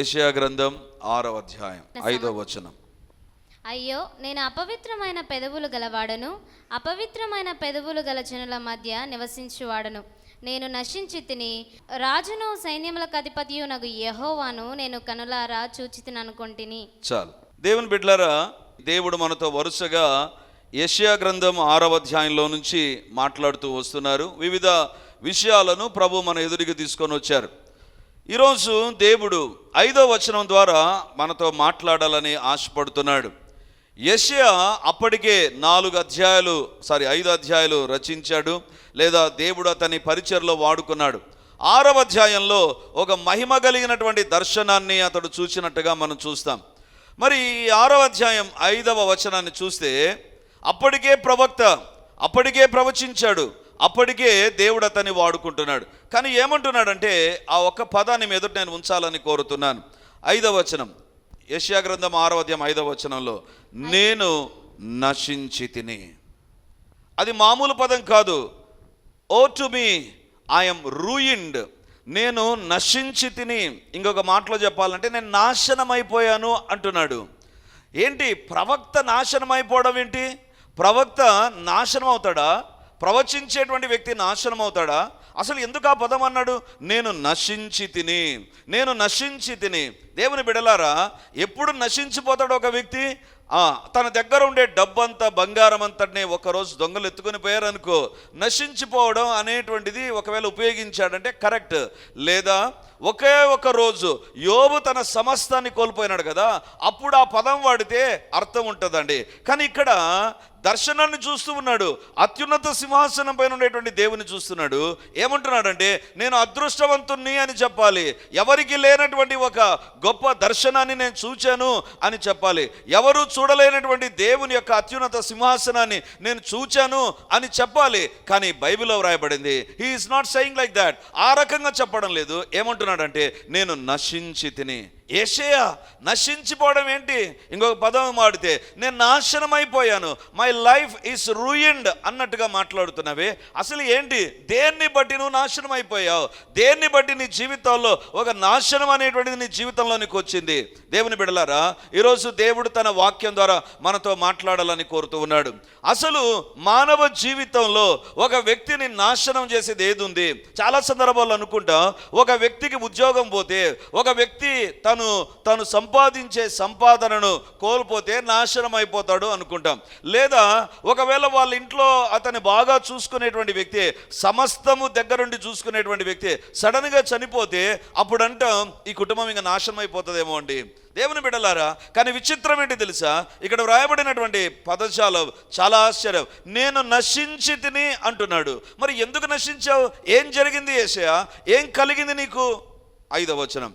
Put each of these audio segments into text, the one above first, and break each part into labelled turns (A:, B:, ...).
A: యెషయా గ్రంథం ఆరవ అధ్యాయం ఐదవ వచనం.
B: అయ్యో నేను అపవిత్రమైన పెదవులు గలవాడను అపవిత్రమైన పెదవులు గల జనుల మధ్య నివసించువాడను. నేను నశించి తిని రాజును సైన్యములకు అధిపతియు నాకు యహోవాను నేను కనులారా చూచితిననుకొంటిని.
A: చాలు. దేవుని బిడ్డలారా దేవుడు మనతో వరుసగా యెషయా గ్రంథం ఆరవ అధ్యాయంలో నుంచి మాట్లాడుతూ వస్తున్నారు. వివిధ విషయాలను ప్రభు మన ఎదురికి తీసుకొని వచ్చారు. ఈరోజు దేవుడు ఐదో వచనం ద్వారా మనతో మాట్లాడాలని ఆశపడుతున్నాడు. యెషయా అప్పటికే నాలుగు అధ్యాయాలు సారీ ఐదు అధ్యాయాలు రచించాడు లేదా దేవుడు అతని పరిచయలో వాడుకున్నాడు. ఆరవ అధ్యాయంలో ఒక మహిమ కలిగినటువంటి దర్శనాన్ని అతడు చూసినట్టుగా మనం చూస్తాం. మరి ఈ ఆరవ అధ్యాయం ఐదవ వచనాన్ని చూస్తే అప్పటికే ప్రవక్త అప్పటికే ప్రవచించాడు అప్పటికే దేవుడు అతన్ని వాడుకుంటున్నాడు. కానీ ఏమంటున్నాడంటే ఆ ఒక్క పదాన్ని మీ ఎదుట నేను ఉంచాలని కోరుతున్నాను. ఐదవ వచనం. యశ్యా గ్రంథం ఆరవ అధ్యాయం ఐదవ వచనంలో నేను నశించి తిని. అది మామూలు పదం కాదు. Oh to me I'm ruined నేను నశించి తిని. ఇంకొక మాటలో చెప్పాలంటే నేను నాశనం అయిపోయాను అంటున్నాడు. ఏంటి? ప్రవక్త నాశనం అయిపోవడం ఏంటి? ప్రవక్త నాశనం అవుతాడా ప్రవచించేటువంటి వ్యక్తి నాశనం అవుతాడా అసలు ఎందుకు ఆ పదం అన్నాడు? నేను నశించి తిని నేను నశించి తిని. దేవుని బిడలారా ఎప్పుడు నశించిపోతాడు ఒక వ్యక్తి? తన దగ్గర ఉండే డబ్బంతా బంగారం అంతటిని ఒకరోజు దొంగలు ఎత్తుకొని పోయారనుకో నశించిపోవడం అనేటువంటిది ఒకవేళ ఉపయోగించాడంటే కరెక్ట్. లేదా ఒకే ఒక రోజు యోబు తన సమస్తాన్ని కోల్పోయినాడు కదా అప్పుడు ఆ పదం వాడితే అర్థం ఉంటుందండి. కానీ ఇక్కడ దర్శనాన్ని చూస్తూ ఉన్నాడు అత్యున్నత సింహాసనం పైన ఉండేటువంటి దేవుని చూస్తున్నాడు. ఏమంటున్నాడంటే నేను అదృష్టవంతుణ్ణి అని చెప్పాలి ఎవరికి లేనటువంటి ఒక గొప్ప దర్శనాన్ని నేను చూచాను అని చెప్పాలి ఎవరు చూడలేనటువంటి దేవుని యొక్క అత్యున్నత సింహాసనాన్ని నేను చూచాను అని చెప్పాలి. కానీ బైబిల్లో వ్రాయబడింది he's not saying like that ఆ రకంగా చెప్పడం లేదు ఏమంటున్నాడు? అంటే నేను నశించి తిని ఏషయా నశించిపోవడం ఏంటి? ఇంకొక పదం మాడితే నేను నాశనం అయిపోయాను మై లైఫ్ ఈస్ రూయిండ్ అన్నట్టుగా మాట్లాడుతున్నవే. అసలు ఏంటి? దేన్ని బట్టి నువ్వు నాశనం అయిపోయావు దేన్ని బట్టి నీ జీవితంలో ఒక నాశనం అనేటువంటిది నీ జీవితంలోనికి వచ్చింది? దేవుని బిడలారా ఈరోజు దేవుడు తన వాక్యం ద్వారా మనతో మాట్లాడాలని కోరుతూ ఉన్నాడు. అసలు మానవ జీవితంలో ఒక వ్యక్తిని నాశనం చేసేది ఏది ఉంది? చాలా సందర్భాలు అనుకుంటా ఒక వ్యక్తికి ఉద్యోగం పోతే ఒక వ్యక్తి తను తను సంపాదించే సంపాదనను కోల్పోతే నాశనం అయిపోతాడు అనుకుంటాం. లేదా ఒకవేళ వాళ్ళ ఇంట్లో అతన్ని బాగా చూసుకునేటువంటి వ్యక్తి సమస్తము దగ్గరుండి చూసుకునేటువంటి వ్యక్తి సడన్గా చనిపోతే అప్పుడు అంటాం ఈ కుటుంబం ఇంకా నాశనం అయిపోతుందేమో అండి. దేవుని బిడ్డలారా కానీ విచిత్రం ఏంటి తెలుసా? ఇక్కడ వ్రాయబడినటువంటి పదజాలం చాలా ఆశ్చర్యం. నేను నశించి తిని అంటున్నాడు. మరి ఎందుకు నశించావు? ఏం జరిగింది ఏసయా ఏం కలిగింది నీకు? ఐదవ వచనం.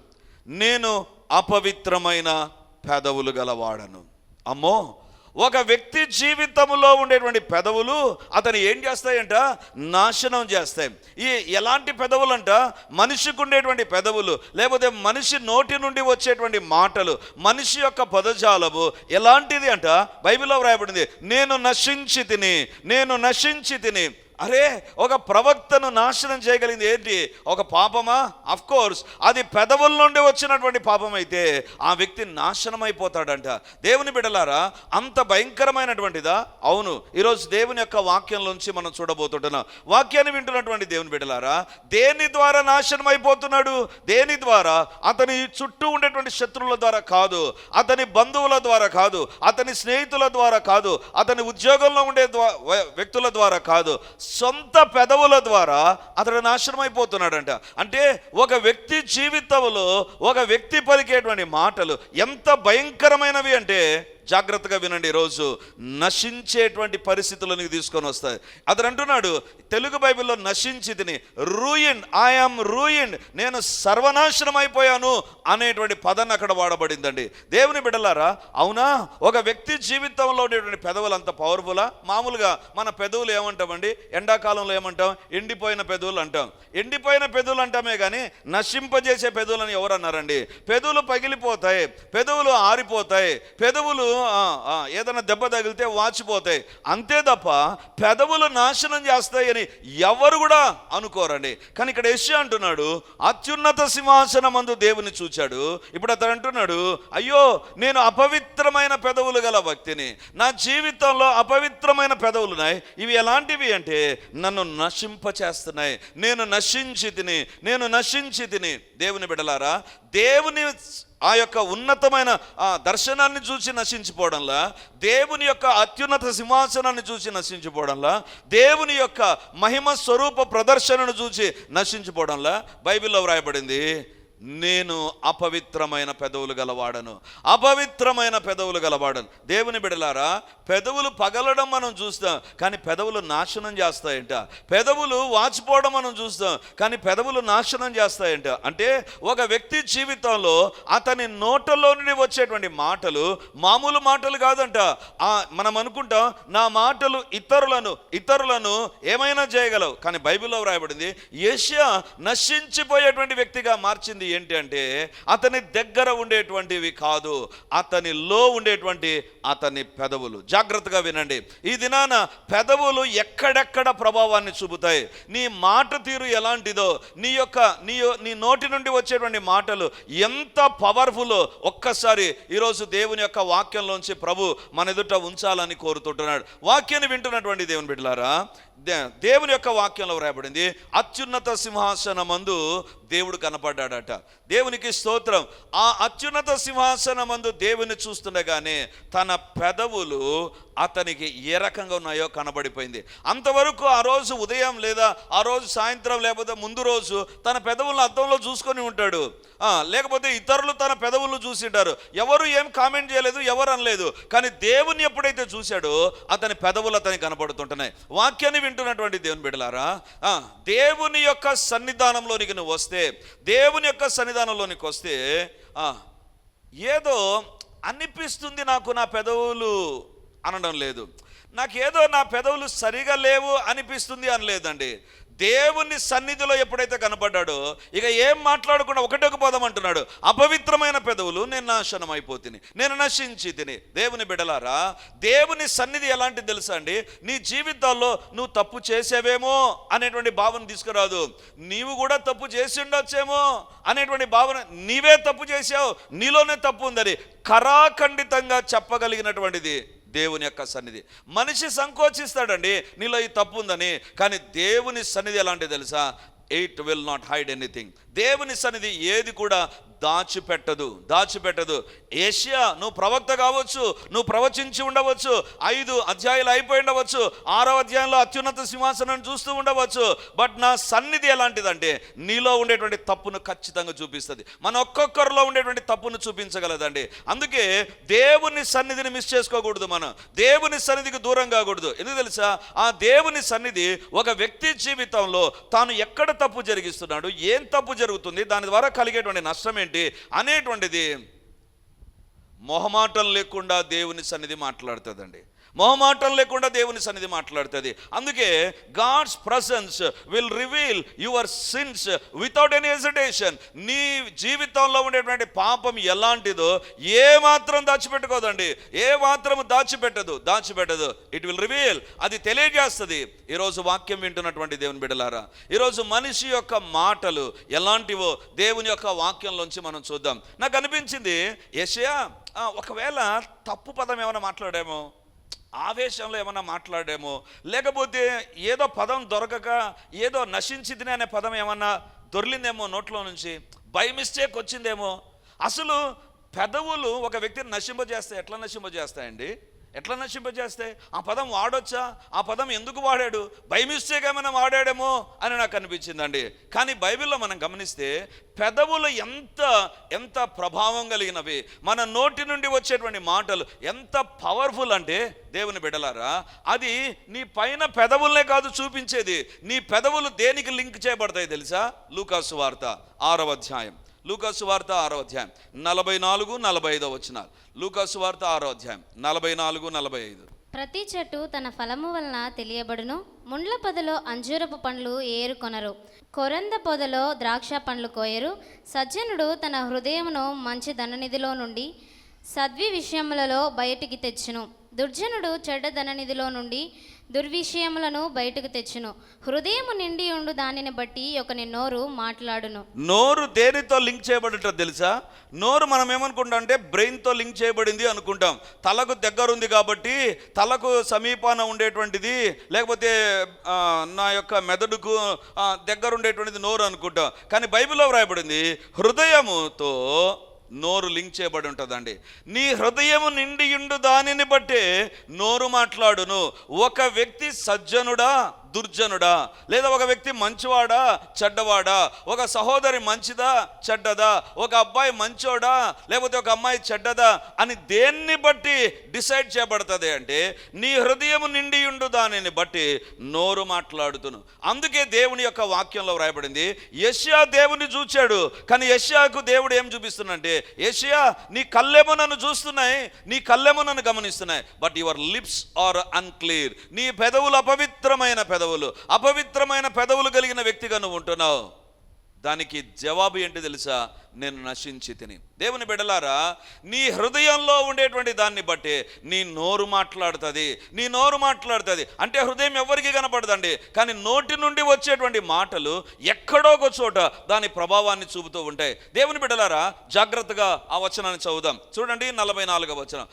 A: నేను అపవిత్రమైన పెదవులు గలవాడను. అమ్మో ఒక వ్యక్తి జీవితంలో ఉండేటువంటి పెదవులు అతను ఏం చేస్తాయంట? నాశనం చేస్తాయి. ఈ ఎలాంటి పెదవులు అంట మనిషికి ఉండేటువంటి పెదవులు లేకపోతే మనిషి నోటి నుండి వచ్చేటువంటి మాటలు మనిషి యొక్క పదజాలము ఎలాంటిది అంట? బైబిల్లో వ్రాయబడింది నేను నశించి తిని నేను నశించి తిని అరే ఒక ప్రవక్తను నాశనం చేయగలిగింది ఏంటి? ఒక పాపమా? అఫ్ కోర్స్ అది పెదవుల నుండి వచ్చినటువంటి పాపం అయితే ఆ వ్యక్తి నాశనం అయిపోతాడంట దేవుని బిడలారా అంత భయంకరమైనటువంటిదా? అవును. ఈరోజు దేవుని యొక్క వాక్యంలోంచి మనం చూడబోతుంటున్నాం. వాక్యాన్ని వింటున్నటువంటి దేవుని బిడలారా దేని ద్వారా నాశనం అయిపోతున్నాడు దేని ద్వారా? అతని చుట్టూ ఉండేటువంటి శత్రువుల ద్వారా కాదు. అతని బంధువుల ద్వారా కాదు. అతని స్నేహితుల ద్వారా కాదు. అతని ఉద్యోగంలో ఉండే వ్యక్తుల ద్వారా కాదు. సొంత పెదవుల ద్వారా అతడు నాశనం అయిపోతున్నాడంట అంటే ఒక వ్యక్తి జీవితంలో ఒక వ్యక్తి పలికేటువంటి మాటలు ఎంత భయంకరమైనవి అంటే జాగ్రత్తగా వినండి ఈరోజు నశించేటువంటి పరిస్థితులు నీకు తీసుకొని వస్తాయి. అతను అంటున్నాడు తెలుగు బైబిల్లో నశించి తిని రూయిన్ ఐఎమ్ రూయిన్ నేను సర్వనాశనం అయిపోయాను అనేటువంటి పదాన్ని అక్కడ వాడబడిందండి. దేవుని బిడ్డలారా అవునా? ఒక వ్యక్తి జీవితంలో ఉండేటువంటి పెదవులు అంత పవర్ఫులా మామూలుగా మన పెదవులు ఏమంటామండి? ఎండాకాలంలో ఏమంటాం? ఎండిపోయిన పెదవులు అంటాం. ఎండిపోయిన పెదవులు అంటామే కానీ నశింపజేసే పెదవులని ఎవరన్నారండి? పెదవులు పగిలిపోతాయి పెదవులు ఆరిపోతాయి పెదవులు ఏదైనా దెబ్బ తగిలితే వాచిపోతాయి. అంతే తప్ప పెదవులు నాశనం చేస్తాయని ఎవరు కూడా అనుకోరండి. కానీ ఇక్కడ యెషయా అంటున్నాడు అత్యున్నత సింహాసనమందు దేవుని చూచాడు. ఇప్పుడు అతను అంటున్నాడు అయ్యో నేను అపవిత్రమైన పెదవులు గల వ్యక్తిని. నా జీవితంలో అపవిత్రమైన పెదవులు ఉన్నాయి. ఇవి ఎలాంటివి అంటే నన్ను నశింపచేస్తున్నాయి. నేను నశించి తిని నేను నశించి తిని. దేవుని బిడలారా దేవుని ఆ యొక్క ఉన్నతమైన ఆ దర్శనాన్ని చూసి నశించిపోవడంలా దేవుని యొక్క అత్యున్నత సింహాసనాన్ని చూసి నశించిపోవడంలా దేవుని యొక్క మహిమ స్వరూప ప్రదర్శనను చూసి నశించిపోవడంలా బైబిల్లో వ్రాయబడింది. నేను అపవిత్రమైన పెదవులు గలవాడను. అపవిత్రమైన పెదవులు గలవాడను. దేవుని బిడలారా పెదవులు పగలడం మనం చూస్తాం కానీ పెదవులు నాశనం చేస్తాయంట. పెదవులు వాచిపోవడం మనం చూస్తాం కానీ పెదవులు నాశనం చేస్తాయంట. అంటే ఒక వ్యక్తి జీవితంలో అతని నోటలో నుండి వచ్చేటువంటి మాటలు మామూలు మాటలు కాదంట. మనం అనుకుంటాం నా మాటలు ఇతరులను ఇతరులను ఏమైనా చేయగలవు. కానీ బైబిల్లో వ్రాయబడింది ఏషియా నశించిపోయేటువంటి వ్యక్తిగా మార్చింది ఏంటి అంటే అతని దగ్గర ఉండేటువంటివి కాదు అతనిలో ఉండేటువంటి అతని పెదవులు. జాగ్రత్తగా వినండి. ఈ దినాన పెదవులు ఎక్కడెక్కడ ప్రభావాన్ని చూపుతాయి? నీ మాట తీరు ఎలాంటిదో నీ యొక్క నీ నీ నోటి నుండి వచ్చేటువంటి మాటలు ఎంత పవర్ఫుల్ ఒక్కసారి ఈరోజు దేవుని యొక్క వాక్యంలోంచి ప్రభు మన ఎదుట ఉంచాలని కోరుతుంటున్నాడు. వాక్యాన్ని వింటున్నటువంటి దేవుని బిడ్డలారా దేవుని యొక్క వాక్యంలో వ్రాయబడింది అత్యున్నత సింహాసనమందు దేవుడు కనపడ్డాడట. దేవునికి స్తోత్రం ఆ అత్యున్నత సింహాసనమందు దేవుని చూస్తుండగానే తన పెదవులు అతనికి ఏ రకంగా ఉన్నాయో కనబడిపోయింది. అంతవరకు ఆ రోజు ఉదయం లేదా ఆ రోజు సాయంత్రం లేకపోతే ముందు రోజు తన పెదవులను అద్దంలో చూసుకొని ఉంటాడు. లేకపోతే ఇతరులు తన పెదవులను చూసింటారు. ఎవరు ఏం కామెంట్ చేయలేదు ఎవరు అనలేదు. కానీ దేవుని ఎప్పుడైతే చూశాడో అతని పెదవులు అతనికి కనబడుతుంటున్నాయి. వాక్యాన్ని వింటున్నటువంటి దేవుని బిడ్డలారా దేవుని యొక్క సన్నిధానంలోనికి నువ్వు వస్తే దేవుని యొక్క సన్నిధానంలోనికి వస్తే ఏదో అనిపిస్తుంది నాకు నా పెదవులు. అనడం లేదు. నాకేదో నా పెదవులు సరిగా లేవు అనిపిస్తుంది అనలేదండి. దేవుని సన్నిధిలో ఎప్పుడైతే కనపడ్డాడో ఇక ఏం మాట్లాడకుండా ఒకటొక ఒక పదం అంటున్నాడు. అపవిత్రమైన పెదవులు నేను నాశనం అయిపోతుంది నేను నశించి తిని. దేవుని బిడలారా దేవుని సన్నిధి ఎలాంటిది తెలుసా అండి? నీ జీవితాల్లో నువ్వు తప్పు చేసేవేమో అనేటువంటి భావన తీసుకురాదు. నీవు కూడా తప్పు చేసి ఉండొచ్చేమో అనేటువంటి భావన నీవే తప్పు చేసావు నీలోనే తప్పు ఉందని కరాఖండితంగా చెప్పగలిగినటువంటిది. దేవుని యొక్క సన్నిధి. మనిషి సంకోచిస్తాడండి నీలో ఈ తప్పు ఉందని కానీ దేవుని సన్నిధి ఎలాంటిది తెలుసా? It will not hide anything దేవుని సన్నిధి ఏది కూడా దాచిపెట్టదు దాచిపెట్టదు. ఏషియా నువ్వు ప్రవక్త కావచ్చు నువ్వు ప్రవచించి ఉండవచ్చు ఐదు అధ్యాయులు అయిపోయి ఉండవచ్చు ఆరో అధ్యాయంలో అత్యున్నత సింహాసనం చూస్తూ ఉండవచ్చు. బట్ నా సన్నిధి ఎలాంటిదంటే నీలో ఉండేటువంటి తప్పును ఖచ్చితంగా చూపిస్తుంది. మన ఒక్కొక్కరిలో ఉండేటువంటి తప్పును చూపించగలదండి. అందుకే దేవుని సన్నిధిని మిస్ చేసుకోకూడదు మనం. దేవుని సన్నిధికి దూరం కాకూడదు. ఎందుకు తెలుసా? ఆ దేవుని సన్నిధి ఒక వ్యక్తి జీవితంలో తాను ఎక్కడ తప్పు జరిగిస్తున్నాడు ఏం తప్పు జరుగుతుంది దాని ద్వారా కలిగేటువంటి నష్టం ఏంటి? అనేటువంటిది మొహమాటం లేకుండా దేవుని సన్నిధి మాట్లాడుతుందండి. మొహమాటం లేకుండా దేవుని సన్నిధి మాట్లాడుతుంది. అందుకే God's presence will reveal your sins without any hesitation నీ జీవితంలో ఉండేటువంటి పాపం ఎలాంటిదో ఏ మాత్రం దాచిపెట్టుకోదండి. ఏ మాత్రం దాచిపెట్టదు దాచిపెట్టదు. ఇట్ విల్ రివీల్ అది తెలియజేస్తుంది. ఈరోజు వాక్యం వింటున్నటువంటి దేవుని బిడ్డలారా ఈరోజు మనిషి యొక్క మాటలు ఎలాంటివో దేవుని యొక్క వాక్యంలోంచి మనం చూద్దాం. నాకు అనిపించింది యషయా ఒకవేళ తప్పు పదం ఏమైనా మాట్లాడామో? ఆవేశంలో ఏమైనా మాట్లాడామో లేకపోతే ఏదో పదం దొరకక ఏదో నశించింది అనే పదం ఏమన్నా దొర్లిందేమో నోట్లో నుంచి బై మిస్టేక్ వచ్చిందేమో. అసలు పెదవులు ఒక వ్యక్తిని నశింపజేస్తాయి ఎట్లా నశింపజేస్తాయండి? ఎట్లా నశింపజేస్తే? ఆ పదం వాడొచ్చా? ఆ పదం ఎందుకు వాడాడు? బై మిస్టేక్ ఏమైనా వాడాడేమో అని నాకు అనిపించిందండి. కానీ బైబిల్లో మనం గమనిస్తే పెదవులు ఎంత ఎంత ప్రభావం కలిగినవి మన నోటి నుండి వచ్చేటువంటి మాటలు ఎంత పవర్ఫుల్ అంటే దేవుని బిడలారా అది నీ పైన పెదవులనే కాదు చూపించేది. నీ పెదవులు దేనికి లింక్ చేయబడతాయి తెలుసా? లూకాసు వార్త ఆరవ అధ్యాయం. లూకాసు వార్త ఆరో అధ్యాయం. నలభై నాలుగు నలభై ఐదో వచ్చిన లూకాసు వార్త ఆరో అధ్యాయం. నలభై నాలుగు నలభై ఐదు
B: ప్రతి చెట్టు తన ఫలము వలన తెలియబడును. ముండ్ల పొదలో అంజూరపు పండ్లు ఏరుకొనరు కొరంద పొదలో ద్రాక్ష పండ్లు కోయరు. సజ్జనుడు తన హృదయమును మంచి ధననిధిలో నుండి సద్వి విషయములలో బయటికి తెచ్చును. దుర్జనుడు చెడ్డ ధననిధిలో నుండి దుర్విషయములను బయటకు తెచ్చును. హృదయము నిండి ఉండు దానిని బట్టి ఒకని నోరు మాట్లాడును.
A: నోరు దేనితో లింక్ చేయబడట తెలుసా? నోరు మనం ఏమనుకుంటాం అంటే బ్రెయిన్తో లింక్ చేయబడింది అనుకుంటాం. తలకు దగ్గరుంది కాబట్టి తలకు సమీపాన ఉండేటువంటిది లేకపోతే నా యొక్క మెదడుకు ఆ, దగ్గర ఉండేటువంటిది నోరు అనుకుంటాం. కానీ బైబిల్లో వ్రాయబడింది హృదయముతో నోరు లింక్ చేయబడి ఉంటుందండి. నీ హృదయము నిండియుండు దానిని బట్టే నోరు మాట్లాడును. ఒక వ్యక్తి సజ్జనుడా? దుర్జనుడా? లేదా ఒక వ్యక్తి మంచివాడా? చెడ్డవాడా? ఒక సహోదరి మంచిదా? చెడ్డదా? ఒక అబ్బాయి మంచోడా? లేకపోతే ఒక అమ్మాయి చెడ్డదా? అని దేన్ని బట్టి డిసైడ్ చేయబడుతుంది అంటే నీ హృదయం నిండి ఉండు దానిని బట్టి నోరు మాట్లాడుతును. అందుకే దేవుని యొక్క వాక్యంలో వ్రాయబడింది యష్యా దేవుని చూచాడు కానీ యష్యాకు దేవుడు ఏం చూపిస్తున్నంటే యష్యా నీ కళ్ళేమో నన్ను చూస్తున్నాయి నీ కళ్ళేమో నన్ను గమనిస్తున్నాయి but your lips are unclear నీ పెదవులు అపవిత్రమైన పెదవులు. అపవిత్రమైన పెదవులు కలిగిన వ్యక్తిగా నువ్వు ఉంటున్నావు. దానికి జవాబు ఏంటి తెలుసా? నేను నశించి తిని. దేవుని బిడలారా నీ హృదయంలో ఉండేటువంటి దాన్ని బట్టి నీ నోరు మాట్లాడుతుంది నీ నోరు మాట్లాడుతుంది. అంటే హృదయం ఎవరికి కనపడదండి. కానీ నోటి నుండి వచ్చేటువంటి మాటలు ఎక్కడో ఒక చోట దాని ప్రభావాన్ని చూపుతూ ఉంటాయి. దేవుని బిడలారా జాగ్రత్తగా ఆ వచనాన్ని చదువుదాం. చూడండి నలభై నాలుగో వచనం.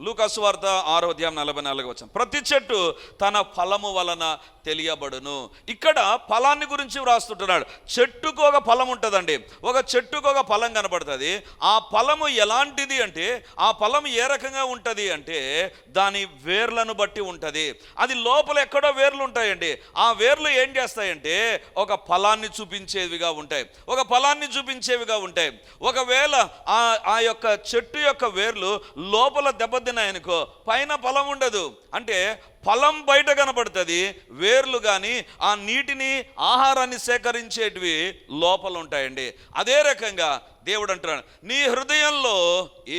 A: లూకాసు వార్త ఆరో అధ్యాయం నలభై నాలుగు వచ్చిన ప్రతి చెట్టు తన ఫలము వలన తెలియబడును. ఇక్కడ ఫలాన్ని గురించి వ్రాస్తుంటున్నాడు. చెట్టుకు ఒక ఫలం ఉంటుందండి. ఒక చెట్టుకు ఒక ఫలం కనబడుతుంది ఆ ఫలము ఎలాంటిది అంటే ఆ ఫలం ఏ రకంగా ఉంటుంది అంటే దాని వేర్లను బట్టి ఉంటుంది. అది లోపల ఎక్కడో వేర్లు ఉంటాయండి. ఆ వేర్లు ఏం చేస్తాయంటే ఒక ఫలాన్ని చూపించేవిగా ఉంటాయి. ఒక ఫలాన్ని చూపించేవిగా ఉంటాయి. ఒకవేళ ఆ ఆ యొక్క చెట్టు యొక్క వేర్లు లోపల దెబ్బ దెబ్బతిన్నాయనుకో పైన ఫలం ఉండదు. అంటే ఫలం బయట కనపడుతుంది వేర్లు కానీ ఆ నీటిని ఆహారాన్ని సేకరించేటివి లోపల ఉంటాయండి. అదే రకంగా దేవుడు అంటున్నాడు నీ హృదయంలో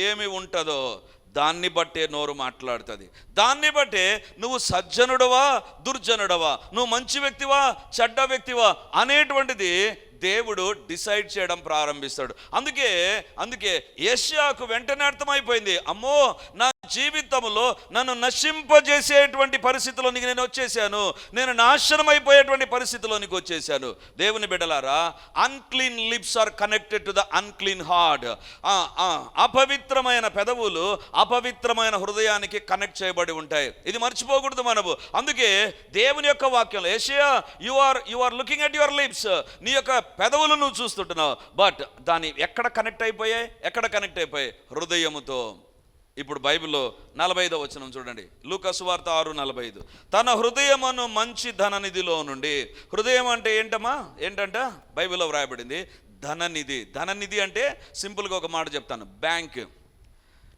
A: ఏమి ఉంటుందో దాన్ని బట్టే నోరు మాట్లాడుతుంది. దాన్ని బట్టే నువ్వు సజ్జనుడవా దుర్జనుడవా నువ్వు మంచి వ్యక్తివా చెడ్డ వ్యక్తివా అనేటువంటిది దేవుడు డిసైడ్ చేయడం ప్రారంభిస్తాడు. అందుకే అందుకే ఏషియాకు వెంటనే అర్థమైపోయింది అమ్మో నా జీవితంలో నన్ను నశింపజేసేటువంటి పరిస్థితిలోనికి నేను వచ్చేసాను. నేను నాశనం అయిపోయేటువంటి పరిస్థితిలోనికి వచ్చేసాను. దేవుని బిడ్డలారా unclean lips are connected to the unclean heart అపవిత్రమైన పెదవులు అపవిత్రమైన హృదయానికి కనెక్ట్ చేయబడి ఉంటాయి. ఇది మర్చిపోకూడదు మనము. అందుకే దేవుని యొక్క వాక్యంలో Isaiah you are you are looking at your lips నీ యొక్క పెదవులు నువ్వు చూస్తుంటున్నావు. బట్ దాని ఎక్కడ కనెక్ట్ అయిపోయాయి? ఎక్కడ కనెక్ట్ అయిపోయాయి? హృదయముతో. ఇప్పుడు బైబిల్లో నలభై ఐదో వచనం చూడండి. లూకసువార్త ఆరు నలభై ఐదు తన హృదయమును మంచి ధననిధిలో నుండి హృదయం అంటే ఏంటమ్మా? ఏంటంట? బైబిల్లో వ్రాయబడింది ధననిధి. ధననిధి అంటే సింపుల్గా ఒక మాట చెప్తాను. బ్యాంక్.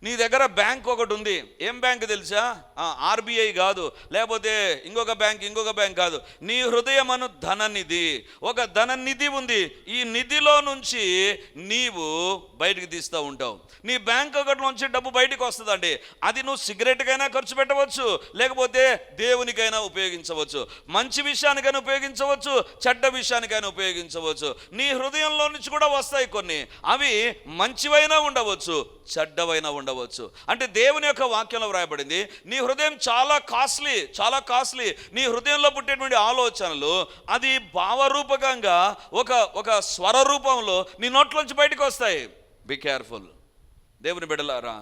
A: నీ దగ్గర బ్యాంక్ ఒకటి ఉంది. ఏం బ్యాంక్ తెలుసా? ఆర్బీఐ కాదు. లేకపోతే ఇంకొక బ్యాంక్ ఇంకొక బ్యాంక్ కాదు. నీ హృదయం అను ధననిధి. ఒక ధననిధి ఉంది. ఈ నిధిలో నుంచి నీవు బయటికి తీస్తూ ఉంటావు. నీ బ్యాంక్ ఒకటి నుంచి డబ్బు బయటకు వస్తుందండి. అది నువ్వు సిగరెట్కైనా ఖర్చు పెట్టవచ్చు. లేకపోతే దేవునికైనా ఉపయోగించవచ్చు. మంచి విషయానికైనా ఉపయోగించవచ్చు. చెడ్డ విషయానికైనా ఉపయోగించవచ్చు. నీ హృదయంలో నుంచి కూడా వస్తాయి కొన్ని. అవి మంచివైనా ఉండవచ్చు చెడ్డవైనా ఉండవచ్చు. అంటే దేవుని యొక్క వాక్యంలో వ్రాయబడింది నీ హృదయం చాలా కాస్ట్లీ చాలా కాస్ట్లీ. నీ హృదయంలో పుట్టేటువంటి ఆలోచనలు అది భావరూపకంగా ఒక ఒక స్వర రూపంలో నీ నోట్లోంచి బయటకు వస్తాయి. బి కేర్ఫుల్ దేవుని బిడలారా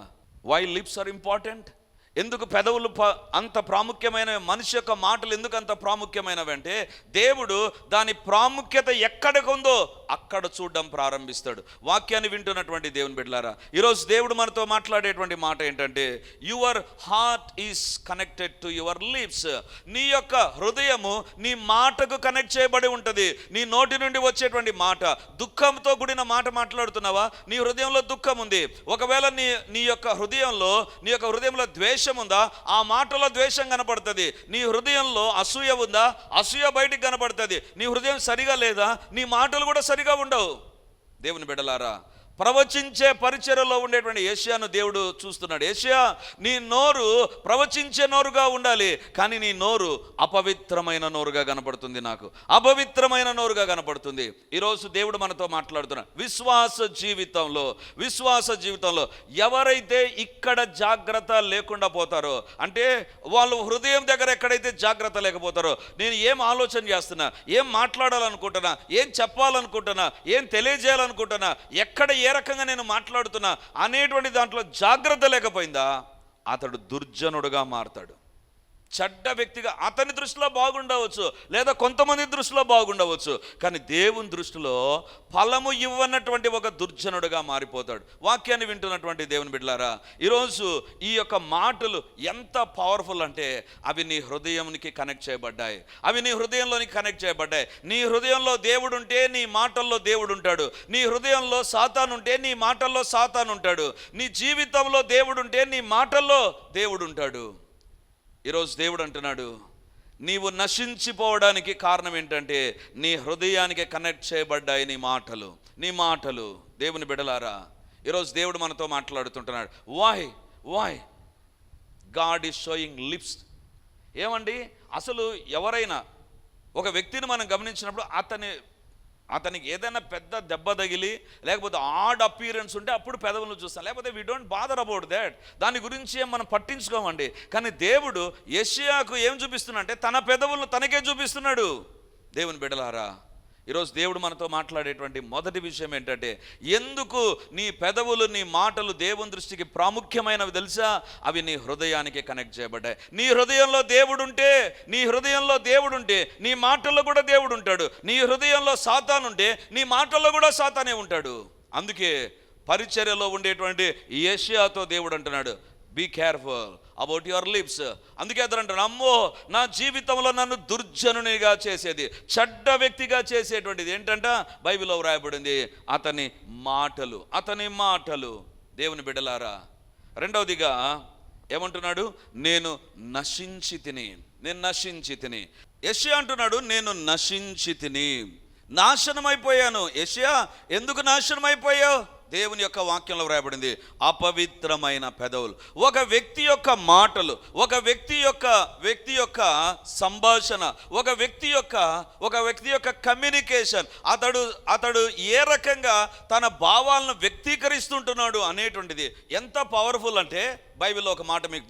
A: వై లిప్స్ ఆర్ ఇంపార్టెంట్ ఎందుకు పెదవులు ప అంత ప్రాముఖ్యమైన మనిషి యొక్క మాటలు ఎందుకు అంత ప్రాముఖ్యమైనవి? అంటే దేవుడు దాని ప్రాముఖ్యత ఎక్కడికి ఉందో అక్కడ చూడడం ప్రారంభిస్తాడు. వాక్యాన్ని వింటున్నటువంటి దేవుని బిడ్డలారా ఈరోజు దేవుడు మనతో మాట్లాడేటువంటి మాట ఏంటంటే your heart is connected to your lips నీ యొక్క హృదయము నీ మాటకు కనెక్ట్ చేయబడి ఉంటుంది. నీ నోటి నుండి వచ్చేటువంటి మాట. దుఃఖంతో కూడిన మాట మాట్లాడుతున్నావా? నీ హృదయంలో దుఃఖం ఉంది. ఒకవేళ నీ నీ యొక్క హృదయంలో నీ యొక్క హృదయంలో ద్వేషం ఉందా? ఆ మాటలో ద్వేషం కనపడుతుంది. నీ హృదయంలో అసూయ ఉందా? అసూయ బయటికి కనపడుతుంది. నీ హృదయం సరిగా లేదా? నీ మాటలు కూడా సరిగా ఉండవు. దేవుని బిడ్డలారా ప్రవచించే పరిచర్యలో ఉండేటువంటి ఏషియాను దేవుడు చూస్తున్నాడు. ఏషియా నీ నోరు ప్రవచించే నోరుగా ఉండాలి కానీ నీ నోరు అపవిత్రమైన నోరుగా కనపడుతుంది నాకు. అపవిత్రమైన నోరుగా కనపడుతుంది. ఈరోజు దేవుడు మనతో మాట్లాడుతున్నాడు. విశ్వాస జీవితంలో విశ్వాస జీవితంలో ఎవరైతే ఇక్కడ జాగ్రత్త లేకుండా పోతారో అంటే వాళ్ళు హృదయం దగ్గర ఎక్కడైతే జాగ్రత్త లేకపోతారో నేను ఏం ఆలోచన చేస్తున్నా ఏం మాట్లాడాలనుకుంటున్నా ఏం చెప్పాలనుకుంటున్నా ఏం తెలియజేయాలనుకుంటున్నా ఎక్కడ ఏ రకంగా నేను మాట్లాడుతున్నా అనేటువంటి దాంట్లో జాగ్రత్త లేకపోయిందా? అతడు దుర్జనుడుగా మారతాడు. చెడ్డ వ్యక్తిగా అతని దృష్టిలో బాగుండవచ్చు లేదా కొంతమంది దృష్టిలో బాగుండవచ్చు. కానీ దేవుని దృష్టిలో ఫలము ఇవ్వనటువంటి ఒక దుర్జనుడుగా మారిపోతాడు. వాక్యాన్ని వింటున్నటువంటి దేవుని బిడ్డలారా ఈరోజు ఈ యొక్క మాటలు ఎంత పవర్ఫుల్ అంటే అవి నీ హృదయంకి కనెక్ట్ చేయబడ్డాయి. అవి నీ హృదయంలోనికి కనెక్ట్ చేయబడ్డాయి. నీ హృదయంలో దేవుడు ఉంటే నీ మాటల్లో దేవుడు ఉంటాడు నీ హృదయంలో సాతాను ఉంటే నీ మాటల్లో సాతాను ఉంటాడు. నీ జీవితంలో దేవుడు ఉంటే నీ మాటల్లో దేవుడు ఉంటాడు ఈరోజు దేవుడు అంటున్నాడు నీవు నశించిపోవడానికి కారణం ఏంటంటే నీ హృదయానికి కనెక్ట్ చేయబడ్డాయి నీ మాటలు నీ మాటలు. దేవుని బిడలారా ఈరోజు దేవుడు మనతో మాట్లాడుతుంటున్నాడు. వాయ్ వాయ్ గాడ్ ఈజ్ షోయింగ్ లిప్స్ ఏమండి? అసలు ఎవరైనా ఒక వ్యక్తిని మనం గమనించినప్పుడు అతని అతనికి ఏదైనా పెద్ద దెబ్బ తగిలి లేకపోతే ఆడ్ అపీరెన్స్ ఉంటే అప్పుడు పెదవులను చూస్తాం. లేకపోతే we don't bother about that దాని గురించి ఏం మనం పట్టించుకోమండి. కానీ దేవుడు యెషయాకు ఏం చూపిస్తున్నా అంటే తన పెదవులను తనకే చూపిస్తున్నాడు. దేవుని బిడలారా ఈరోజు దేవుడు మనతో మాట్లాడేటువంటి మొదటి విషయం ఏంటంటే ఎందుకు నీ పెదవులు నీ మాటలు దేవుని దృష్టికి ప్రాముఖ్యమైనవి తెలుసా? అవి నీ హృదయానికి కనెక్ట్ చేయబడ్డాయి. నీ హృదయంలో దేవుడుంటే నీ హృదయంలో దేవుడుంటే నీ మాటల్లో కూడా దేవుడు ఉంటాడు. నీ హృదయంలో సాతాను ఉంటే నీ మాటల్లో కూడా సాతానే ఉంటాడు. అందుకే పరిచర్యలో ఉండేటువంటి ఏషియాతో దేవుడు అంటున్నాడు be careful about your lips అందుకే అతను అమ్మో నా జీవితంలో నన్ను దుర్జనునిగా చేసేది చెడ్డ వ్యక్తిగా చేసేటువంటిది. ఏంటంట బైబిల్లో వ్రాయబడింది అతని మాటలు అతని మాటలు. దేవుని బిడ్డలారా రెండవదిగా ఏమంటున్నాడు? నేను నశించి తిని నేను నశించి తిని. యష్యా అంటున్నాడు నేను నశించి తిని నాశనమైపోయాను. యష్యా ఎందుకు నాశనమైపోయావు? దేవుని యొక్క వాక్యంలో వ్రాయబడింది అపవిత్రమైన పెదవులు. ఒక వ్యక్తి యొక్క మాటలు ఒక వ్యక్తి యొక్క వ్యక్తి యొక్క సంభాషణ ఒక వ్యక్తి యొక్క ఒక వ్యక్తి యొక్క కమ్యూనికేషన్ అతడు అతడు ఏ రకంగా తన భావాలను వ్యక్తీకరిస్తుంటున్నాడు అనేటువంటిది ఎంత పవర్ఫుల్ అంటే బైబిల్లో ఒక మాట మీకు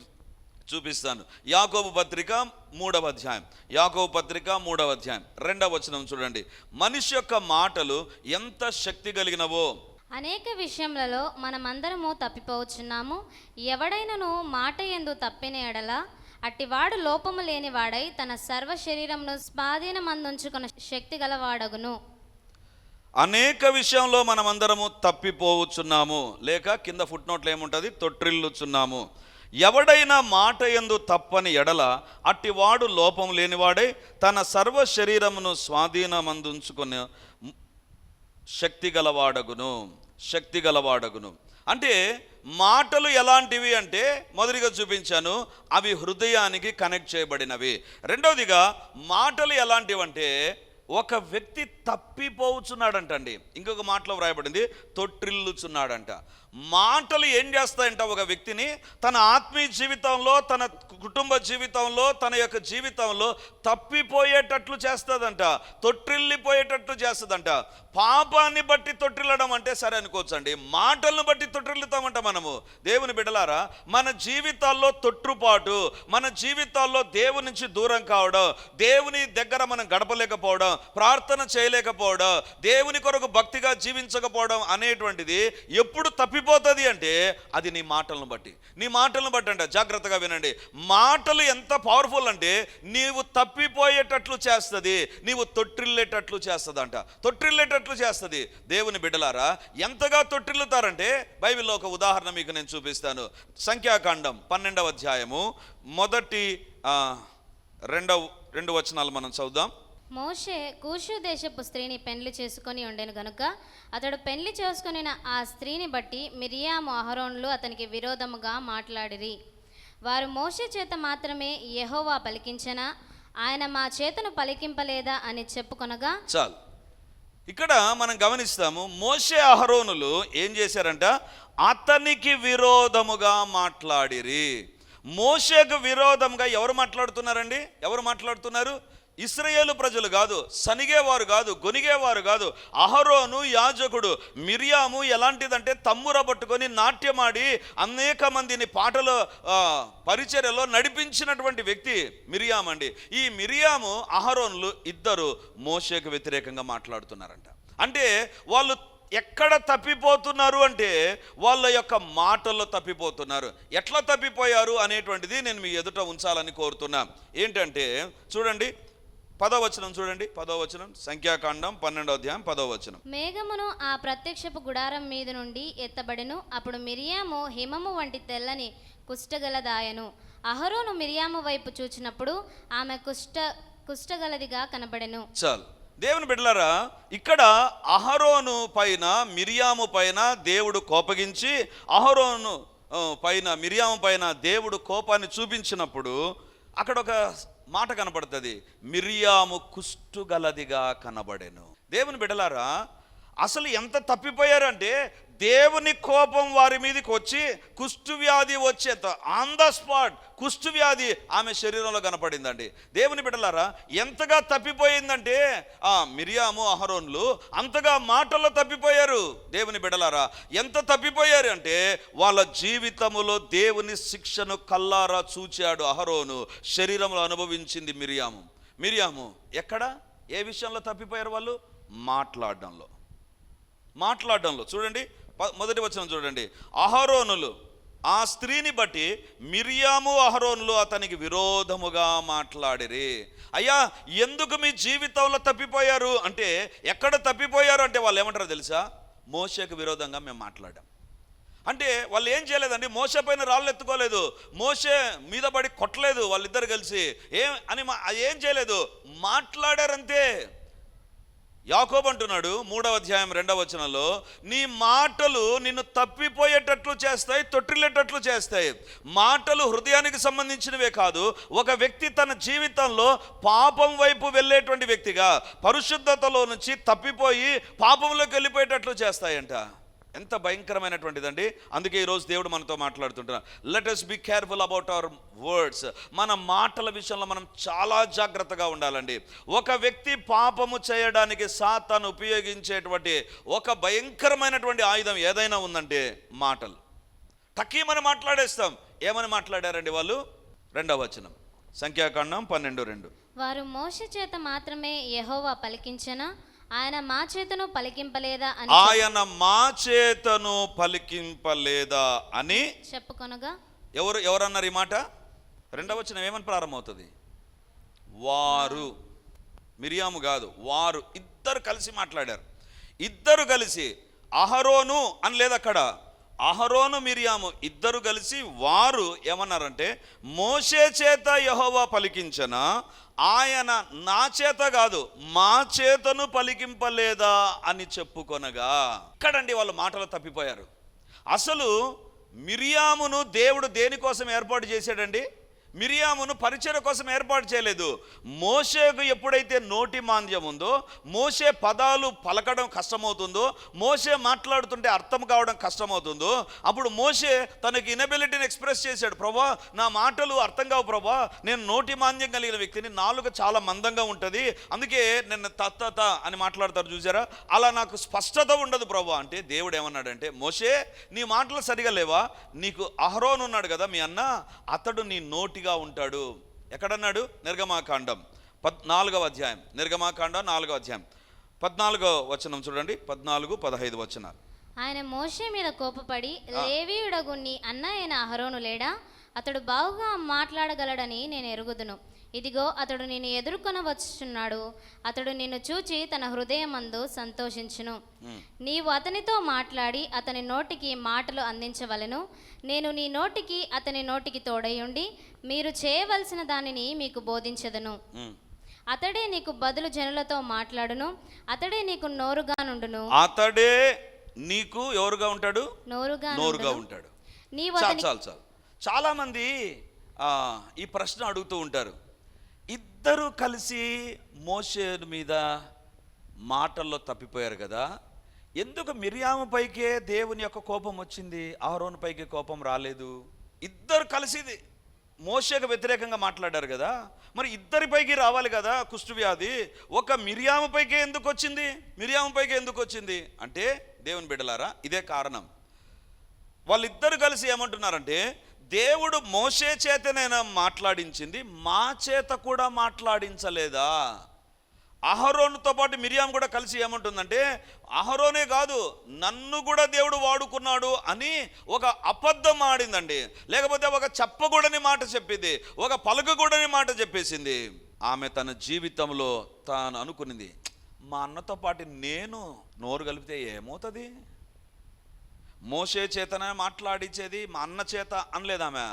A: చూపిస్తాను. యాకోబు పత్రిక మూడవ అధ్యాయం. యాకోబు పత్రిక మూడవ అధ్యాయం. రెండవ వచనం చూడండి. మనిషి యొక్క మాటలు ఎంత శక్తి కలిగినవో
B: అనేక విషయములలో మనమందరము తప్పిపోవచ్చున్నాము ఎవడైనను మాట ఎందు తప్పిన ఎడల అట్టివాడు లోపము లేనివాడై తన సర్వ శరీరమును స్వాధీనమందుంచుకున్న శక్తి గలవాడగును.
A: అనేక విషయంలో మనమందరము తప్పిపోవచ్చున్నాము. లేక కింద ఫుట్ నోట్లు ఏముంటుంది? తొట్టిల్లుచున్నాము ఎవడైనా మాట ఎందు తప్పని ఎడల అట్టివాడు లోపం లేనివాడై తన సర్వ శరీరమును స్వాధీనమందుంచుకునే శక్తి గలవాడగును. శక్తి గలవాడగును. అంటే మాటలు ఎలాంటివి అంటే మొదటిగా చూపించాను అవి హృదయానికి కనెక్ట్ చేయబడినవి. రెండవదిగా మాటలు ఎలాంటివంటే ఒక వ్యక్తి తప్పిపోవచ్చున్నాడంటండి ఇంకొక మాటలో వ్రాయబడింది తొట్టిల్లుచున్నాడంట. మాటలు ఏం చేస్తాయంట ఒక వ్యక్తిని? తన ఆత్మీయ జీవితంలో తన కుటుంబ జీవితంలో తన యొక్క జీవితంలో తప్పిపోయేటట్లు చేస్తుందంట. తొట్టిల్లిపోయేటట్లు చేస్తుందంట. పాపాన్ని బట్టి తొట్టిల్లడం అంటే సరే అనుకోవచ్చండి. మాటలను బట్టి తొట్టిల్లుతామంట మనము. దేవుని బిడలారా మన జీవితాల్లో తొట్టుపాటు మన జీవితాల్లో దేవుని నుంచి దూరం కావడం దేవుని దగ్గర మనం గడపలేకపోవడం ప్రార్థన చేయలేకపోవడం దేవుని కొరకు భక్తిగా జీవించకపోవడం అనేటువంటిది ఎప్పుడు తప్పి వెళ్ళిపోతుంది అంటే అది నీ మాటలను బట్టి. నీ మాటలను బట్టి అంట జాగ్రత్తగా వినండి. మాటలు ఎంత పవర్ఫుల్ అంటే నీవు తప్పిపోయేటట్లు చేస్తుంది నీవు తొట్టిల్లేటట్లు చేస్తుందంట తొట్టిల్లేటట్లు చేస్తుంది. దేవుని బిడ్డలారా ఎంతగా తొట్టిల్లుతారంటే బైబిల్లో ఒక ఉదాహరణ మీకు నేను చూపిస్తాను. సంఖ్యాకాండం పన్నెండవ అధ్యాయము మొదటి రెండవ రెండు వచనాలు మనం చదువుదాం.
B: మోషే కూషు దేశపు స్త్రీని పెండ్లి చేసుకొని ఉండేను గనుక అతడు పెండ్లి చేసుకుని ఆ స్త్రీని బట్టి మిరియాము అహరోన్లు అతనికి విరోధముగా మాట్లాడిరి. వారు మోషే చేత మాత్రమే యహోవా పలికించనా? ఆయన మా చేతను పలికింపలేదా అని చెప్పుకొనగా
A: చాలు. ఇక్కడ మనం గమనిస్తాము మోషే అహరోనులు ఏం చేశారంట? అతనికి విరోధముగా మాట్లాడిరి. మోషేకు విరోధంగా ఎవరు మాట్లాడుతున్నారండి? ఎవరు మాట్లాడుతున్నారు? ఇస్రయేలు ప్రజలు కాదు సనిగేవారు కాదు గొనిగేవారు కాదు. అహరోను యాజకుడు మిరియాము ఎలాంటిదంటే తమ్ముర పట్టుకొని నాట్యమాడి అనేక మందిని పాటల పరిచర్యలో నడిపించినటువంటి వ్యక్తి మిరియాం అండి. ఈ మిరియాము అహరోన్లు ఇద్దరు మోషేకు వ్యతిరేకంగా మాట్లాడుతున్నారంట. అంటే వాళ్ళు ఎక్కడ తప్పిపోతున్నారు అంటే వాళ్ళ యొక్క మాటల్లో తప్పిపోతున్నారు. ఎట్లా తప్పిపోయారు అనేటువంటిది నేను మీ ఎదుట ఉంచాలని కోరుతున్నా. ఏంటంటే చూడండి పదో వచనం చూడండి పదో వచనం సంఖ్యాకాండం పన్నెండో అధ్యాయం పదో వచనం
B: మేఘమును ఆ ప్రత్యక్షపు గుడారం మీద నుండి ఎత్తబడెను అప్పుడు మిరియాము హిమము వంటి తెల్లని కుష్టగలదాయను అహరోను మిరియాము వైపు చూచినప్పుడు ఆమె కుష్ట కుష్టగలదిగా కనబడెను.
A: చాలు. దేవుని బిడ్డలారా ఇక్కడ అహరోను పైన మిరియాము పైన దేవుడు కోపగించి అహరోను పైన మిరియాము పైన దేవుడు కోపాన్ని చూపించినప్పుడు అక్కడ ఒక మాట కనబడుతుంది మిరియాము కుష్టుగలదిగా కనబడెను. దేవుని బిడలారా అసలు ఎంత తప్పిపోయారంటే దేవుని కోపం వారి మీదకి వచ్చి కుష్ఠువ్యాధి వచ్చేంత ఆన్ ద స్పాట్ కుష్ఠువ్యాధి ఆమె శరీరంలో కనపడిందండి. దేవుని బిడ్డలారా ఎంతగా తప్పిపోయిందంటే ఆ మిరియాము అహరోన్లు అంతగా మాటల్లో తప్పిపోయారు. దేవుని బిడ్డలారా ఎంత తప్పిపోయారు అంటే వాళ్ళ జీవితములో దేవుని శిక్షను కల్లారా చూచాడు అహరోను శరీరంలో అనుభవించింది మిరియాము. మిరియాము ఎక్కడ? ఏ విషయంలో తప్పిపోయారు వాళ్ళు? మాట్లాడడంలో. మాట్లాడడంలో. చూడండి మొదటి వచనం చూడండి. అహరోనులు ఆ స్త్రీని బట్టి మిరియాము అహరోనులు అతనికి విరోధముగా మాట్లాడిరి. అయ్యా ఎందుకు మీ జీవితంలో తప్పిపోయారు? అంటే ఎక్కడ తప్పిపోయారు అంటే వాళ్ళు ఏమంటారో తెలుసా? మోసకు విరోధంగా మేము మాట్లాడాం. అంటే వాళ్ళు ఏం చేయలేదండి? మోస పైన రాళ్ళు ఎత్తుకోలేదు. మోసే మీద పడి కొట్టలేదు వాళ్ళిద్దరు కలిసి. ఏం అని మా- ఏం చేయలేదు? మాట్లాడారంతే. యాకోబ్ అంటున్నాడు మూడవ అధ్యాయం రెండవ వచనంలో నీ మాటలు నిన్ను తప్పిపోయేటట్లు చేస్తాయి తొట్టిల్లేటట్లు చేస్తాయి. మాటలు హృదయానికి సంబంధించినవే కాదు ఒక వ్యక్తి తన జీవితంలో పాపం వైపు వెళ్ళేటువంటి వ్యక్తిగా పరిశుద్ధతలో నుంచి తప్పిపోయి పాపంలోకి వెళ్ళిపోయేటట్లు చేస్తాయంట. ఎంత భయంకరమైనటువంటిదండి. అందుకే ఈరోజు దేవుడు మనతో మాట్లాడుతుంటున్నాడు. Let us be careful about our words మన మాటల విషయంలో మనం చాలా జాగ్రత్తగా ఉండాలండి. ఒక వ్యక్తి పాపము చేయడానికి సాతాను ఉపయోగించేటువంటి ఒక భయంకరమైనటువంటి ఆయుధం ఏదైనా ఉందంటే మాటలు. టకీమని మాట్లాడేస్తాం. ఏమని మాట్లాడారండి వాళ్ళు? రెండవ వచనం. సంఖ్యాకాండం పన్నెండు రెండు.
B: వారు మోస చేత మాత్రమే యహోవా పలికించనా? ఆయన మా చేతను పలికింపలేదా అని
A: ఆయన మా చేతను పలికింపలేదా అని
B: చెప్పుకొనగా
A: ఎవరు ఎవరన్నారు ఈ మాట? రెండవ వచనం ఏమని ప్రారంభమవుతుంది? వారు. మిరియాము కాదు వారు. ఇద్దరు కలిసి మాట్లాడారు. ఇద్దరు కలిసి అహరోను అని లేదు అక్కడ. అహరోను మిరియాము ఇద్దరు కలిసి వారు ఏమన్నారంటే మోషే చేత యహోవా పలికించన? ఆయన నా చేత కాదు మా చేతను పలికింపలేదా అని చెప్పుకొనగా ఇక్కడండి వాళ్ళు మాటలు తప్పిపోయారు. అసలు మిరియామును దేవుడు దేనికోసం ఏర్పాటు చేశాడండి? మిరియామును పరిచయ కోసం ఏర్పాటు చేయలేదు. మోషేకు ఎప్పుడైతే నోటి మాంద్యం ఉందో మోసే పదాలు పలకడం కష్టమవుతుందో మోసే మాట్లాడుతుంటే అర్థం కావడం కష్టమవుతుందో అప్పుడు మోసే తనకి ఇనబిలిటీని ఎక్స్ప్రెస్ చేశాడు. ప్రభా నా మాటలు అర్థం కావు ప్రభా. నేను నోటి మాంద్యం కలిగిన వ్యక్తిని నాలుక చాలా మందంగా ఉంటుంది. అందుకే నేను తత్తత అని మాట్లాడతారు చూసారా? అలా నాకు స్పష్టత ఉండదు ప్రభా. అంటే దేవుడు ఏమన్నాడంటే మోషే నీ మాటలు సరిగా లేవా? నీకు అహరోన్ ఉన్నాడు కదా మీ అన్న. అతడు నీ నోటిగా ఉంటాడు. ఎక్కడన్నాడు? నిర్గమాకాండం. పద్ నాలుగవ అధ్యాయం. నిర్గమాకాండం నాలుగవ అధ్యాయం. పద్నాలుగో వచనం చూడండి. పద్నాలుగు పదహైదు వచనాలు.
B: ఆయన మోషే మీద కోపపడి లేవీయుడగు నీ అన్న అయిన అహరోను లేడా? అతడు బాగుగా మాట్లాడగలడని నేను ఎరుగుదును. ఇదిగో అతడు నిన్ను ఎదుర్కొన వచ్చుచున్నాడు అతడు నిన్ను చూచి తన హృదయమందు సంతోషించును. నీవు అతనితో మాట్లాడి అతని నోటికి మాటలు అందించవలెను. నేను నీ నోటికి అతని నోటికి తోడయుండి మీరు చేయవలసిన దానిని మీకు బోధించదను. అతడే నీకు బదులు జనులతో మాట్లాడును. అతడే నీకు నోరుగా నుండును.
A: అతడే నీకు ఎవరుగా ఉంటాడు?
B: నోరుగా
A: నోరుగా. ఉంటాడు.
B: నీవు
A: చాలు చాలు చాలు. చాలామంది ఈ ప్రశ్న అడుగుతూ ఉంటారు. ఇద్దరు కలిసి మోషే మీద మాటల్లో తప్పిపోయారు కదా. ఎందుకు మిరియాము పైకే దేవుని యొక్క కోపం వచ్చింది ఆహరోను పైకి కోపం రాలేదు? ఇద్దరు కలిసి మోషకు వ్యతిరేకంగా మాట్లాడారు కదా. మరి ఇద్దరి పైకి రావాలి కదా కుష్ఠవ్యాధి ఒక మిరియాము పైకే ఎందుకు వచ్చింది? మిరియాము పైకి ఎందుకు వచ్చింది? అంటే దేవుని బిడ్డలారా ఇదే కారణం. వాళ్ళిద్దరు కలిసి ఏమంటున్నారంటే దేవుడు మోసే చేతనైనా మాట్లాడించింది మా చేత కూడా మాట్లాడించలేదా? అహరోనుతో పాటు మిరియాం కూడా కలిసి ఏమంటుందంటే అహరోనే కాదు నన్ను కూడా దేవుడు వాడుకున్నాడు అని ఒక అబద్ధం ఆడిందండి. లేకపోతే ఒక చెప్పకూడని మాట చెప్పింది ఒక పలకకూడని మాట చెప్పేసింది. ఆమె తన జీవితంలో తాను అనుకునింది మా అన్నతో పాటు నేను నోరు కలిపితే ఏమవుతుంది? మోసే చేతనే మాట్లాడించేది మా అన్న చేత అనలేదామె.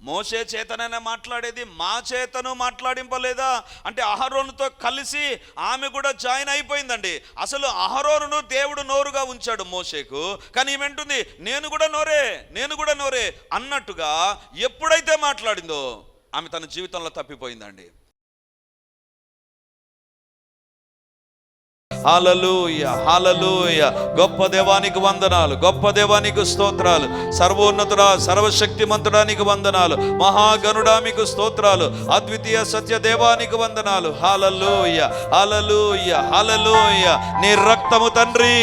A: మోసే చేతనే మాట్లాడేది మా చేతను మాట్లాడింపలేదా? అంటే అహరోనుతో కలిసి ఆమె కూడా జాయిన్ అయిపోయిందండి. అసలు అహరోను దేవుడు నోరుగా ఉంచాడు మోసేకు కానీ ఏమంటుంది నేను కూడా నోరే నేను కూడా నోరే అన్నట్టుగా ఎప్పుడైతే మాట్లాడిందో ఆమె తన జీవితంలో తప్పిపోయిందండి. హాలలుయ హాలలుయ గొప్ప దేవానికి వందనాలు గొప్ప దేవానికి స్తోత్రాలు. సర్వోన్నతుడా సర్వశక్తిమంతుడానికి వందనాలు. మహాగనుడా మీకు స్తోత్రాలు. అద్వితీయ సత్య దేవానికి వందనాలు. హాలలుయ హాలలుయ హాలలుయ నీ రక్తము తండ్రి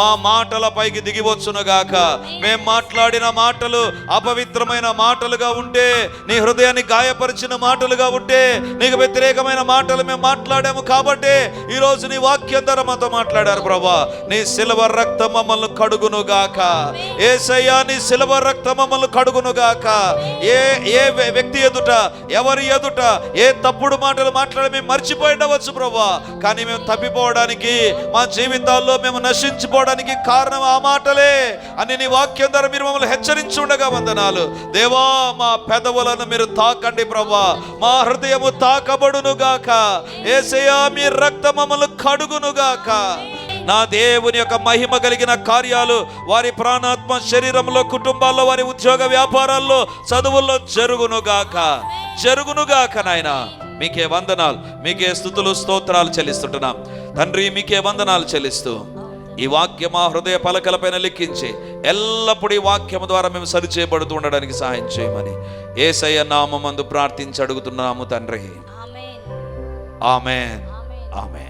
A: మా మాటల పైకి దిగివచ్చునుగాక మేం మాట్లాడిన మాటలు అపవిత్రమైన మాటలుగా ఉంటే నీ హృదయాన్ని గాయపరిచిన మాటలుగా ఉంటే నీకు వ్యతిరేకమైన మాటలు మేము మాట్లాడాము కాబట్టి ఈరోజు నీ వాక్యం ద్వారా మాతో మాట్లాడారు ప్రభా. నీ సిల్వ రక్తం మమ్మల్ని కడుగును గాక ఏసయ్యా నీ సిల్వ రక్తం మమ్మల్ని కడుగును గాక ఏ ఏ వ్య- వ్యక్తి ఎదుట ఎవరి ఎదుట ఏ తప్పుడు మాటలు మాట్లాడి మేము మర్చిపోయి ఉండవచ్చు ప్రభా. కానీ మేము తప్పిపోవడానికి మా జీవితాల్లో మేము నశించిపోవడానికి కారణం ఆ మాటలే అని నీ వాక్యం ద్వారా మీరు మమ్మల్ని హెచ్చరించి వందనాలు. దేవా మా పెదవులను మీరు తాకండి ప్రభా. మా హృదయము తాకబడును గాక ఏసయ్యా మీ రక్తం మమ్మల్ని కడుగును గాక. నా దేవుని యొక్క మహిమ కలిగిన కార్యాలు వారి ప్రాణాత్మ శరీరంలో కుటుంబాల్లో వారి ఉద్యోగ వ్యాపారాల్లో చదువుల్లో జరుగునుగాక జరుగునుగాక నాయన. మీకే వందనాలు మీకే స్థుతులు స్తోత్రాలు చెల్లిస్తుంటున్నాం. తండ్రి మీకే వందనాలు చెల్లిస్తూ ఈ వాక్యం మా హృదయ పలకలపైన లిఖించి ఎల్లప్పుడూ ఈ వాక్యం ద్వారా మేము సరిచేయబడుతూ ఉండడానికి సహాయం చేయమని ఏసయ్య నామందు ప్రార్థించి అడుగుతున్నాము తండ్రి. ఆమె ఆమె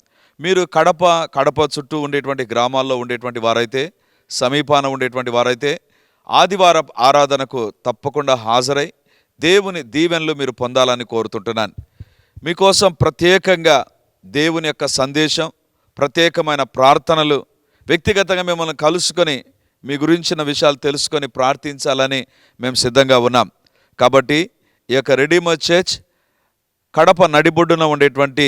A: మీరు కడప కడప చుట్టూ ఉండేటువంటి గ్రామాల్లో ఉండేటువంటి వారైతే సమీపాన ఉండేటువంటి వారైతే ఆదివారం ఆరాధనకు తప్పకుండా హాజరై దేవుని దీవెనలు మీరు పొందాలని కోరుతుంటున్నాను. మీకోసం ప్రత్యేకంగా దేవుని యొక్క సందేశం ప్రత్యేకమైన ప్రార్థనలు వ్యక్తిగతంగా మిమ్మల్ని కలుసుకొని మీ గురించిన విషయాలు తెలుసుకొని ప్రార్థించాలని మేము సిద్ధంగా ఉన్నాం. కాబట్టి ఈ యొక్క రెడీమర్ చర్చ్ కడప నడిబొడ్డున ఉండేటువంటి